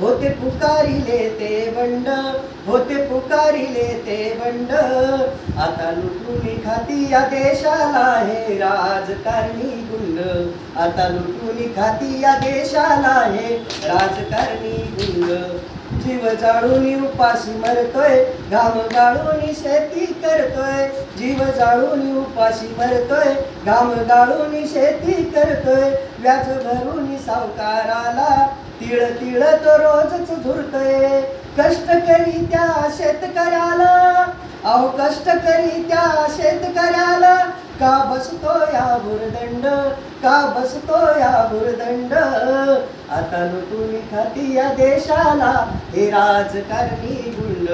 होते पुकारिले ते बंड होते पुकारिले ते बंड. आता लुटून खाती या देशाला हे राजकारणी गुंड. आता लुटून खाती या देशाला हे राजकारणी गुंड. जीव जाळून उपाशी मरतोय घाम गाळून शेती करतोय. जीव जाळून उपाशी मरतोय घाम गाळून शेती करतोय. व्याज भरून सावकाराला तिळ तिळ तो रोजच झुरतोय. कष्ट करी त्या शेतकऱ्याला अहो कष्ट करी त्या शेतकऱ्याला. का बसतो या भुरदंड का बसतो या भुरदंड आता लुटून खाती या देशाला हे राजकारणी गुल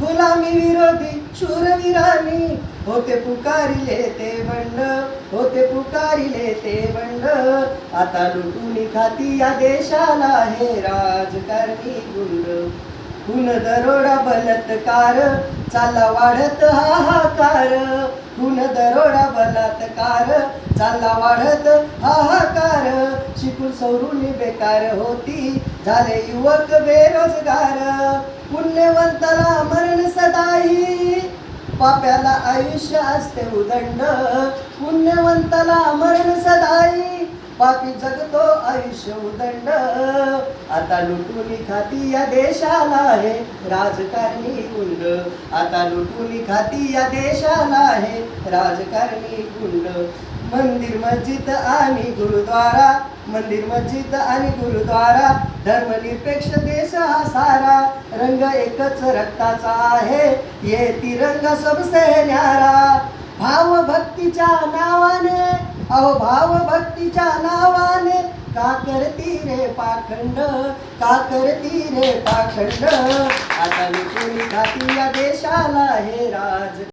गुलामी विरोधी शूरवीरानी होते पुकारिले ते बंड होते पुकारिले ते बंड. आता लुटून खाती या देशाला हे राजकारणी गुंड. खून दरोडा बलात्कार चालला वाढत हाहाकार. खून दरोडा बलात्कार चालला वाढत हाहाकार. शिकून सवरून बेकार होती झाले युवक बेरोजगार. पाप्याला आयुष्य असते उदंड. पुण्यवंताला मरण सदाई. पापी जगतो आयुष्य उदंड. आता लुटून खाती या देशाला आहे राजकारणी गुंड. आता लुटून खाती या देशाला आहे राजकारणी गुंड. मंदिर मस्जिद आणि गुरुद्वारा मंदिर मस्जिद आणि गुरुद्वारा. धर्मनिरपेक्ष देश हा सारा. रंग एकच रक्ताचा आहे. ये तिरंग सबसे न्यारा. भाव भक्तीच्या नावाने अहो भाव भक्तीच्या नावाने. का करती रे पाखंड? का करती रे पाखंड? आता मी खाती या देशाला हे राज.